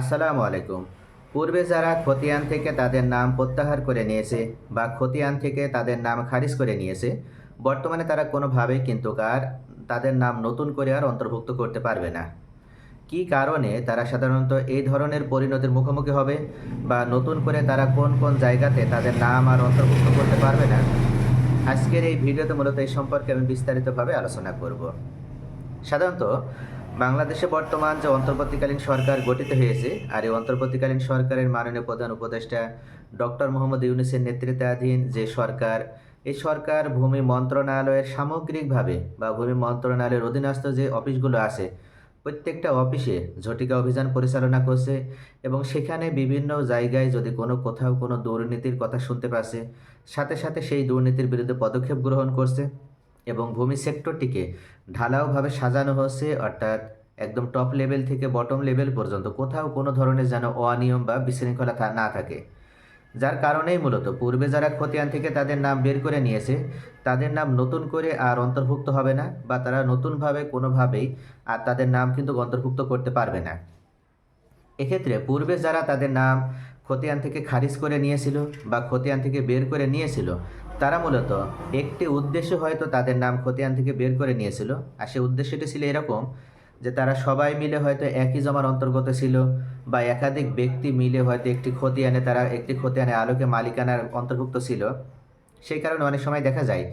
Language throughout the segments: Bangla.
আসসালামু আলাইকুম। পূর্বে যারা খতিয়ান থেকে তাদের নাম প্রত্যাহার করে নিয়েছে বা খতিয়ান থেকে তাদের নাম খারিজ করে নিয়েছে, বর্তমানে তারা কোনোভাবেই কিন্তু আর তাদের নাম নতুন করে আর অন্তর্ভুক্ত করতে পারবে না। কী কারণে তারা সাধারণত এই ধরনের পরিণতির মুখোমুখি হবে বা নতুন করে তারা কোন কোন জায়গাতে তাদের নাম আর অন্তর্ভুক্ত করতে পারবে না? আজকের এই ভিডিওতে মূলত এই সম্পর্কে আমি বিস্তারিতভাবে আলোচনা করব। সাধারণত বাংলাদেশে বর্তমান যে অন্তর্বর্তীকালীন সরকার গঠিত হয়েছে, আর এই অন্তর্বর্তীকালীন সরকারের মাননীয় প্রধান উপদেষ্টা ডক্টর মোহাম্মদ ইউনুসের নেতৃত্বাধীন যে সরকার, এই সরকার ভূমি মন্ত্রণালয়ের সামগ্রিকভাবে বা ভূমি মন্ত্রণালয়ের অধীনস্থ যে অফিসগুলো আছে, প্রত্যেকটা অফিসে ঝটিকা অভিযান পরিচালনা করছে এবং সেখানে বিভিন্ন জায়গায় যদি কোনো কোথাও কোনো দুর্নীতির কথা শুনতে পাচ্ছে, সাথে সাথে সেই দুর্নীতির বিরুদ্ধে পদক্ষেপ গ্রহণ করছে এবং ভূমি সেক্টরটিকে ঢালাওভাবে সাজানো হচ্ছে অর্থাৎ একদম টপ লেভেল থেকে বটম লেভেল পর্যন্ত। কোথাও কোনো ধরনের যেন অনিয়ম বা বিশৃঙ্খলা না থাকে। যার কারণেই মূলত পূর্বে যারা খতিয়ান থেকে তাদের নাম বের করে নিয়েছে, তাদের নাম নতুন করে আর অন্তর্ভুক্ত হবে না বা তারা নতুনভাবে কোনোভাবেই আর তাদের নাম কিন্তু অন্তর্ভুক্ত করতে পারবে না। এক্ষেত্রে পূর্বে যারা তাদের নাম খতিয়ান থেকে খারিজ করে নিয়েছিল বা খতিয়ান থেকে বের করে নিয়েছিল তারা মূলত একটি উদ্দেশ্য হয়তো তাদের নাম খতিয়ান থেকে বের করে নিয়েছিল, আর সেই উদ্দেশ্যটি ছিল এরকম যে তারা সবাই মিলে হয়তো একই জমার অন্তর্গত ছিল বা একাধিক ব্যক্তি মিলে হয়তো একটি খতিয়ানে, তারা একটি খতিয়ানে আলোকে মালিকানার অন্তর্ভুক্ত ছিল। সেই কারণে অনেক সময় দেখা যায়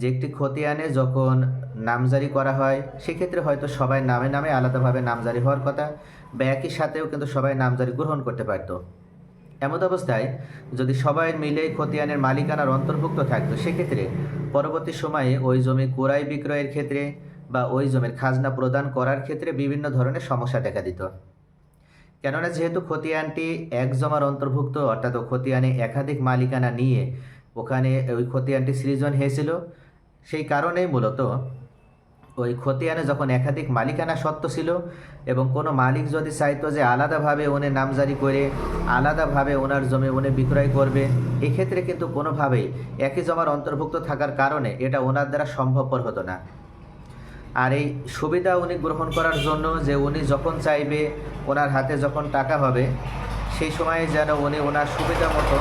যে একটি খতিয়ানে যখন নামজারি করা হয়, সেক্ষেত্রে হয়তো সবাই নামে নামে আলাদাভাবে নামজারি হওয়ার কথা বা একই সাথেও কিন্তু সবাই নামজারি গ্রহণ করতে পারতো। এমন অবস্থায় যদি সবাই মিলে খতিয়ানের মালিকানার অন্তর্ভুক্ত থাকতো, সেক্ষেত্রে পরবর্তী সময়ে ওই জমি ক্রয় বিক্রয়ের ক্ষেত্রে বা ওই জমির খাজনা প্রদান করার ক্ষেত্রে বিভিন্ন ধরনের সমস্যা দেখা দিত। কেননা যেহেতু খতিয়ানটি এক জমার অন্তর্ভুক্ত, অর্থাৎ খতিয়ানে একাধিক মালিকানা নিয়ে ওখানে ওই খতিয়ানটি সৃজন হয়েছিল, সেই কারণেই মূলত ওই খতিয়ানে যখন একাধিক মালিকানা সত্ত্ব ছিল এবং কোনো মালিক যদি চাইতো যে আলাদাভাবে উনি নামজারি করে, আলাদাভাবে ওনার জমি উনি বিক্রয় করবে, এক্ষেত্রে কিন্তু কোনোভাবেই একই জমার অন্তর্ভুক্ত থাকার কারণে এটা ওনার দ্বারা সম্ভবপর হতো না। আর এই সুবিধা উনি গ্রহণ করার জন্য যে উনি যখন চাইবে ওনার হাতে যখন টাকা হবে, সেই সময়ে যেন উনি ওনার সুবিধা মতো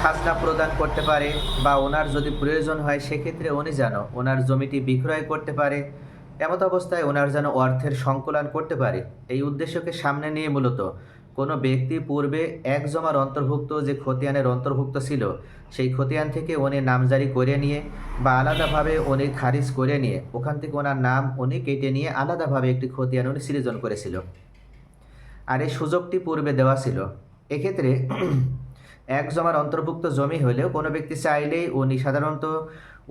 খাজনা প্রদান করতে পারে বা ওনার যদি প্রয়োজন হয়, সেক্ষেত্রে উনি যেন ওনার জমিটি বিক্রয় করতে পারে। এমত অবস্থায় ওনার যেন অর্থের সংকুলন করতে পারে। এই উদ্দেশ্যকে সামনে নিয়ে মূলত কোনো ব্যক্তি পূর্বে এক জমার অন্তর্ভুক্ত যে খতিয়ানের অন্তর্ভুক্ত ছিল, সেই খতিয়ান থেকে উনি নামজারি করে নিয়ে বা আলাদাভাবে উনি খারিজ করে নিয়ে ওখান থেকে ওনার নাম উনি কেটে নিয়ে আলাদাভাবে একটি খতিয়ান উনি সৃজন করেছিল। আর এই সুযোগটি পূর্বে দেওয়া ছিল। এক্ষেত্রে এক জমার অন্তর্ভুক্ত জমি হলেও কোনো ব্যক্তি চাইলেই উনি সাধারণত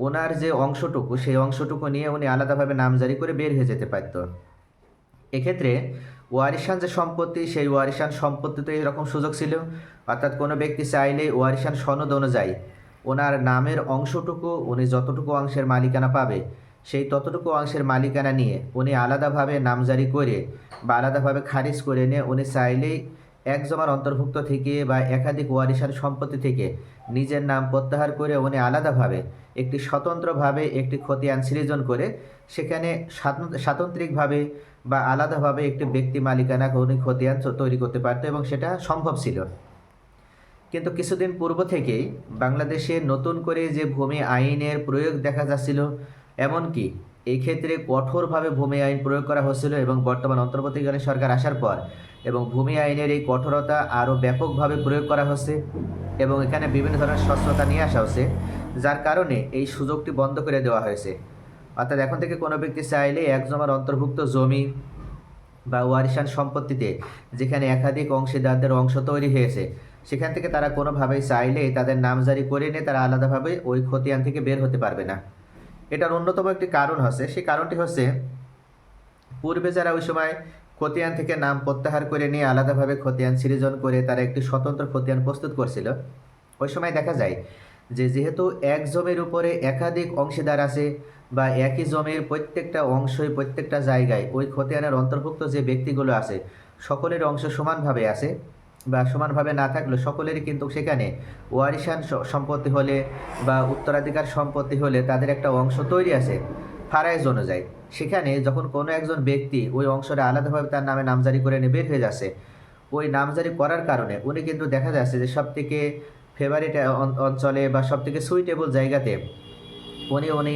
ওনার যে অংশটুকু, সেই অংশটুকু নিয়ে উনি আলাদাভাবে নামজারি করে বের হয়ে যেতে পারত। এক্ষেত্রে ওয়ারিশান যে সম্পত্তি, সেই ওয়ারিশান সম্পত্তিতে এরকম সুযোগ ছিল। অর্থাৎ কোনো ব্যক্তি চাইলেই ওয়ারিশান সনদ অনুযায়ী ওনার নামের অংশটুকু, উনি যতটুকু অংশের মালিকানা পাবে, সেই ততটুকু অংশের মালিকানা নিয়ে উনি আলাদাভাবে নামজারি করে বা আলাদাভাবে খারিজ করে নিয়ে উনি চাইলেই এক জমার অন্তর্ভুক্ত থেকে বা একাধিক ওয়ারিশান সম্পত্তি থেকে নিজের নাম প্রত্যাহার করে উনি আলাদাভাবে একটি স্বতন্ত্রভাবে একটি খতিয়ান সৃজন করে সেখানে স্বাতন- স্বাতন্ত্রিকভাবে বা আলাদাভাবে একটি ব্যক্তি মালিকানা উনি খতিয়ান তৈরি করতে পারতো এবং সেটা সম্ভব ছিল। কিন্তু কিছুদিন পূর্ব থেকেই বাংলাদেশে নতুন করে যে ভূমি আইনের প্রয়োগ দেখা যাচ্ছিল, এমনকি এই ক্ষেত্রে কঠোরভাবে ভূমি আইন প্রয়োগ করা হচ্ছিল এবং বর্তমান অন্তর্বর্তীকালীন সরকার আসার পর এবং ভূমি আইনের এই কঠোরতা আরও ব্যাপকভাবে প্রয়োগ করা হচ্ছে এবং এখানে বিভিন্ন ধরনের স্বচ্ছতা নিয়ে আসা হচ্ছে যার কারণে এই সুযোগটি বন্ধ করে দেওয়া হয়েছে। অর্থাৎ এখন থেকে কোনো ব্যক্তি চাইলে এক জমার অন্তর্ভুক্ত জমি বা ওয়ারিশান সম্পত্তিতে, যেখানে একাধিক অংশীদারদের অংশ তৈরি হয়েছে, সেখান থেকে তারা কোনোভাবেই চাইলে তাদের নামজারি করে নিয়ে তারা আলাদাভাবে ওই খতিয়ান থেকে বের হতে পারবে না। এটার অন্যতম একটি কারণ হচ্ছে, সেই কারণটি হচ্ছে পূর্বে যারা ওই সময় খতিয়ান থেকে নাম প্রত্যাহার করে নিয়ে আলাদাভাবে খতিয়ান সৃজন করে তারা একটি স্বতন্ত্র খতিয়ান প্রস্তুত করছিল, ওই সময় দেখা যায় যে যেহেতু এক জমির উপরে একাধিক অংশীদার আছে বা একই জমির প্রত্যেকটা অংশই প্রত্যেকটা জায়গায় ওই খতিয়ানের অন্তর্ভুক্ত যে ব্যক্তিগুলো আছে, সকলের অংশ সমানভাবে আছে বা সমানভাবে না থাকলেও সকলেরই কিন্তু সেখানে ওয়ারিশান সম্পত্তি হলে বা উত্তরাধিকার সম্পত্তি হলে তাদের একটা অংশ তৈরি আছে, ফারাইজ অনুযায়ী। সেখানে যখন কোনো একজন ব্যক্তি ওই অংশটা আলাদাভাবে তার নামে নামজারি করে নিয়ে বের হয়ে যাচ্ছে, ওই নামজারি করার কারণে উনি কিন্তু দেখা যাচ্ছে যে সব থেকে ফেভারিট অঞ্চলে বা সব থেকে সুইটেবল জায়গাতে উনি উনি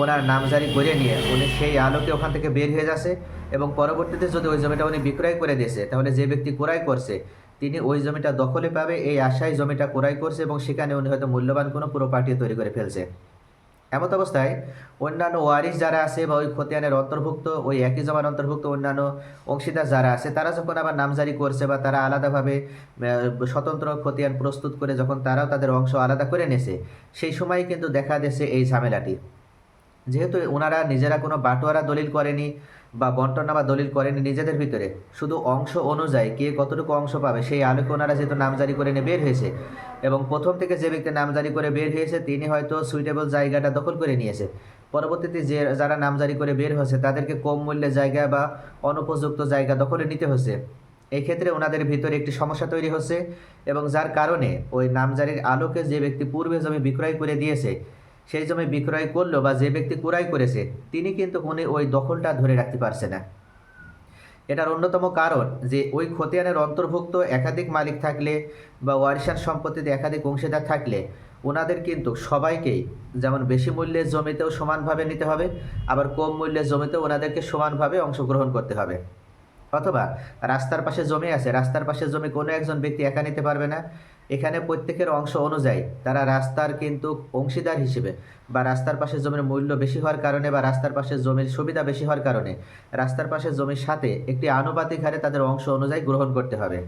ওনার নামজারি করে নিয়ে উনি সেই আলোকে ওখান থেকে বের হয়ে যাচ্ছে এবং পরবর্তীতে যদি ওই জমিটা উনি বিক্রয় করে দিয়েছে, তাহলে যে ব্যক্তি ক্রয় করছে তিনি ওই জমিটা দখলে পাবে, এই আশায় জমিটা ক্রয় করছে এবং সেখানে উনি হয়তো মূল্যবান কোনো প্রপার্টি তৈরি করে ফেলছে। এমত অবস্থায় অন্যান্য ওয়ারিশ যারা আছে বা ওই খতিয়ানের অন্তর্ভুক্ত, ওই একই জমার অন্তর্ভুক্ত অন্যান্য অংশীদার যারা আছে, তারা যখন আবার নামজারি করছে বা তারা আলাদাভাবে স্বতন্ত্র খতিয়ান প্রস্তুত করে যখন তারাও তাদের অংশ আলাদা করে নেছে, সেই সময় কিন্তু দেখা দিয়েছে এই ঝামেলাটি। যেহেতু ওনারা নিজেরা কোনো বাটোয়ারা দলিল করেনি বা বন্টনা বা দলিল করেনি নিজেদের ভিতরে, শুধু অংশ অনুযায়ী কে কতটুকু অংশ পাবে, সেই আলোকে ওনারা যেহেতু নামজারি করে নিয়ে বের হয়েছে এবং প্রথম থেকে যে ব্যক্তি নামজারি করে বের হয়েছে তিনি হয়তো সুইটেবল জায়গাটা দখল করে নিয়েছে। পরবর্তীতে যে যারা নামজারি করে বের হয়েছে তাদেরকে কম মূল্যের জায়গা বা অনুপযুক্ত জায়গা দখলে নিতে হচ্ছে এই ক্ষেত্রে ওনাদের ভিতরে একটি সমস্যা তৈরি হচ্ছে এবং যার কারণে ওই নামজারির আলোকে যে ব্যক্তি পূর্বে জমি বিক্রয় করে দিয়েছে সেই জমি বিক্রয় করল বা যে ব্যক্তি ক্রয় করেছে, তিনি কিন্তু উনি ওই দখলটা ধরে রাখতে পারছে না। এটার অন্যতম কারণ যে, ওই খতিয়ানের অন্তর্ভুক্ত একাধিক মালিক থাকলে বা ওয়ারিশান সম্পত্তিতে একাধিক অংশীদার থাকলে ওনাদের কিন্তু সবাইকেই যেমন বেশি মূল্যের জমিতেও সমানভাবে নিতে হবে, আবার কম মূল্যের জমিতেও ওনাদেরকে সমানভাবে অংশগ্রহণ করতে হবে। অথবা রাস্তার পাশে জমি আছে, রাস্তার পাশে জমি কোনো একজন ব্যক্তি একা নিতে পারবে না এখানে প্রত্যেকের অংশ অনুযায়ী তারা রাস্তার কিন্তু অংশীদার হিসেবে বা রাস্তার পাশে জমির মূল্য বেশি হওয়ার কারণে বা রাস্তার পাশে জমির সুবিধা বেশি হওয়ার কারণে রাস্তার পাশে জমির সাথে একটি আনুপাতিক হারে তাদের অংশ অনুযায়ী গ্রহণ করতে হবে।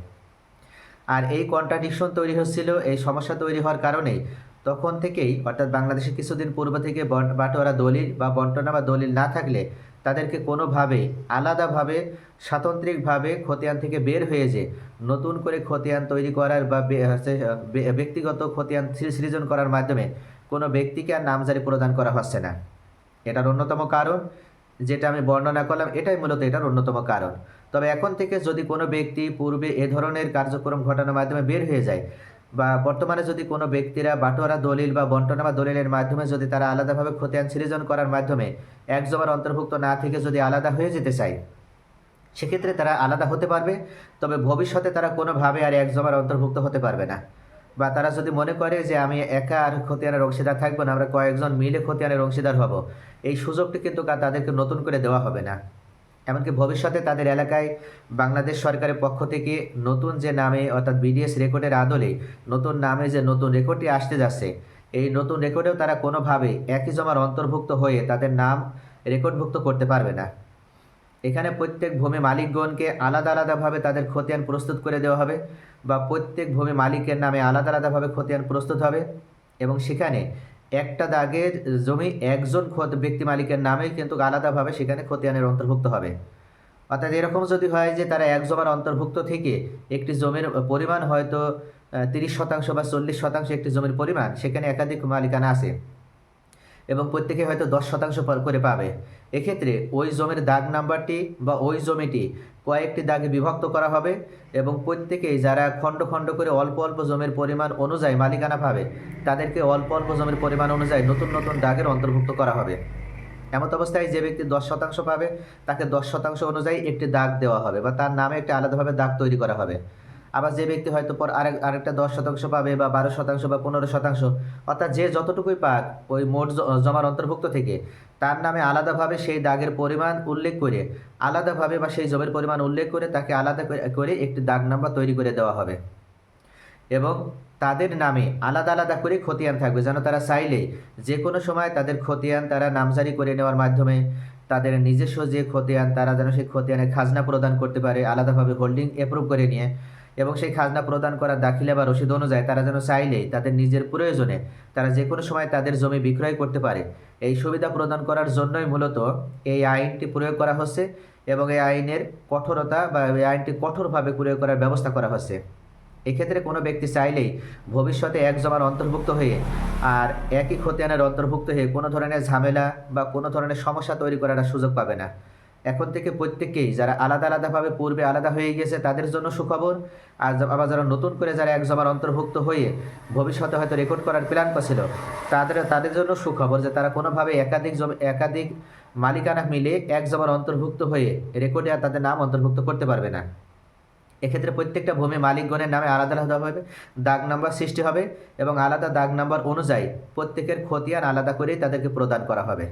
আর এই কন্ট্রাডিকশন তৈরি হচ্ছিল, এই সমস্যা তৈরি হওয়ার কারণেই তখন থেকেই, অর্থাৎ বাংলাদেশে কিছুদিন পূর্ব থেকে বাটোয়ারা দলিল বা বন্টনা বা দলিল না থাকলে তাদেরকে কোনোভাবে, আলাদাভাবে, স্বাতন্ত্রিকভাবে খতিয়ান থেকে বের হয়ে যে, নতুন করে খতিয়ান তৈরি করার বা ব্যক্তিগত খতিয়ান সৃজন করার মাধ্যমে কোনো ব্যক্তিকে আর নামজারি প্রদান করা হচ্ছে না। এটার অন্যতম কারণ, যেটা আমি বর্ণনা করলাম, এটাই মূলত এটার অন্যতম কারণ। তবে এখন থেকে যদি কোনো ব্যক্তি পূর্বে এ ধরনের কার্যক্রম ঘটানোর মাধ্যমে বের হয়ে যায় বা বর্তমানে যদি কোনো ব্যক্তিরা বাটোয়ারা দলিল বা বন্টনা বা দলিলের মাধ্যমে যদি তারা আলাদাভাবে খতিয়ান সৃজন করার মাধ্যমে এক জমার অন্তর্ভুক্ত না থেকে যদি আলাদা হয়ে যেতে চায়, সেক্ষেত্রে তারা আলাদা হতে পারবে। তবে ভবিষ্যতে তারা কোনোভাবে আর এক জমার অন্তর্ভুক্ত হতে পারবে না। বা তারা যদি মনে করে যে আমি একা আর খতিয়ানের অংশীদার থাকব না, আমরা কয়েকজন মিলে খতিয়ানের অংশীদার হব, এই সুযোগটি কিন্তু তাদেরকে নতুন করে দেওয়া হবে না। এমনকি ভবিষ্যতে তাদের এলাকায় বাংলাদেশ সরকারের পক্ষ থেকে নতুন যে নামে, অর্থাৎ বিডিএস রেকর্ডের আদলে নতুন নামে যে নতুন রেকর্ডটি আসতে যাচ্ছে, এই নতুন রেকর্ডেও তারা কোনোভাবে একই জমার অন্তর্ভুক্ত হয়ে তাদের নাম রেকর্ডভুক্ত করতে পারবে না। এখানে প্রত্যেক ভূমি মালিকগণকে আলাদা আলাদাভাবে তাদের খতিয়ান প্রস্তুত করে দেওয়া হবে বা প্রত্যেক ভূমি মালিকের নামে আলাদা আলাদাভাবে খতিয়ান প্রস্তুত হবে এবং সেখানে একটা দাগের জমি একজন ব্যক্তি মালিকের নামেই কিন্তু আলাদাভাবে সেখানে খতিয়ানের অন্তর্ভুক্ত হবে। অর্থাৎ এরকম যদি হয় যে তারা এক জমার অন্তর্ভুক্ত থেকে একটি জমির পরিমাণ হয়তো তিরিশ শতাংশ বা চল্লিশ শতাংশ একটি জমির পরিমাণ সেখানে একাধিক মালিকানা আছে এবং প্রত্যেকে হয়তো দশ শতাংশ করে পাবে। এক্ষেত্রে ওই জমির দাগ নাম্বারটি বা ওই জমিটি কয়েকটি দাগে বিভক্ত করা হবে এবং প্রত্যেকেই যারা খণ্ড খণ্ড করে অল্প অল্প জমির পরিমাণ অনুযায়ী মালিকানা পাবে তাদেরকে অল্প অল্প জমির পরিমাণ অনুযায়ী নতুন নতুন দাগের অন্তর্ভুক্ত করা হবে। এমত অবস্থায় যে ব্যক্তি দশ শতাংশ পাবে, তাকে দশ শতাংশ অনুযায়ী একটি দাগ দেওয়া হবে বা তার নামে একটি আলাদাভাবে দাগ তৈরি করা হবে। আবার যে ব্যক্তি হয়তো পর আরেক আরেকটা দশ শতাংশ পাবে বা বারো শতাংশ বা পনেরো শতাংশ, অর্থাৎ যে যতটুকুই পাক, ওই মোট জমার অন্তর্ভুক্ত থেকে তার নামে আলাদাভাবে সেই দাগের পরিমাণ উল্লেখ করে, আলাদাভাবে বা সেই জমির পরিমাণ উল্লেখ করে তাকে আলাদা করে- একটি দাগ নাম্বার তৈরি করে দেওয়া হবে। এবং তাদের নামে আলাদা আলাদা করে খতিয়ান থাকবে। যেন তারা চাইলে যে কোনো সময় তাদের খতিয়ান তারা নামজারি করে নেওয়ার মাধ্যমে তাদের নিজস্ব যে খতিয়ান, তারা যেন সেই খতিয়ানে খাজনা প্রদান করতে পারে, আলাদাভাবে হোল্ডিং অ্যাপ্রুভ করে নিয়ে। এবং সেই খাজনা প্রদান করা দাখিলা বা রসিদ অনুযায়ী তারা যেন চাইলেই তাদের নিজের প্রয়োজনে তারা যে কোনো সময় তাদের জমি বিক্রয় করতে পারে। এই সুবিধা প্রদান করার জন্যই মূলত এই আইনটি প্রয়োগ করা হচ্ছে এবং এই আইনের কঠোরতা বা এই আইনটি কঠোরভাবে প্রয়োগ করার ব্যবস্থা করা হচ্ছে। এক্ষেত্রে কোনো ব্যক্তি চাইলেই ভবিষ্যতে এক জমার অন্তর্ভুক্ত হয়ে আর একই খতিয়ানের অন্তর্ভুক্ত হয়ে কোনো ধরনের ঝামেলা বা কোনো ধরনের সমস্যা তৈরি করার সুযোগ পাবে না। এখন থেকে প্রত্যেকেই যারা আলাদা আলাদাভাবে পূর্বে আলাদা হয়ে গেছে তাদের জন্য সুখবর। আর আবার যারা নতুন করে যারা এক জমার অন্তর্ভুক্ত হয়ে ভবিষ্যতে হয়তো রেকর্ড করার প্ল্যান করছিল, তাদের তাদের জন্য সুখবর যে তারা কোনোভাবে একাধিক জমি, একাধিক মালিকানা মিলে এক জমার অন্তর্ভুক্ত হয়ে রেকর্ডে আর তাদের নাম অন্তর্ভুক্ত করতে পারবে না। এক্ষেত্রে প্রত্যেকটা ভূমি মালিকগণের নামে আলাদা আলাদা হবে, দাগ নাম্বার সৃষ্টি হবে এবং আলাদা দাগ নাম্বার অনুযায়ী প্রত্যেকের খতিয়ান আলাদা করেই তাদেরকে প্রদান করা হবে।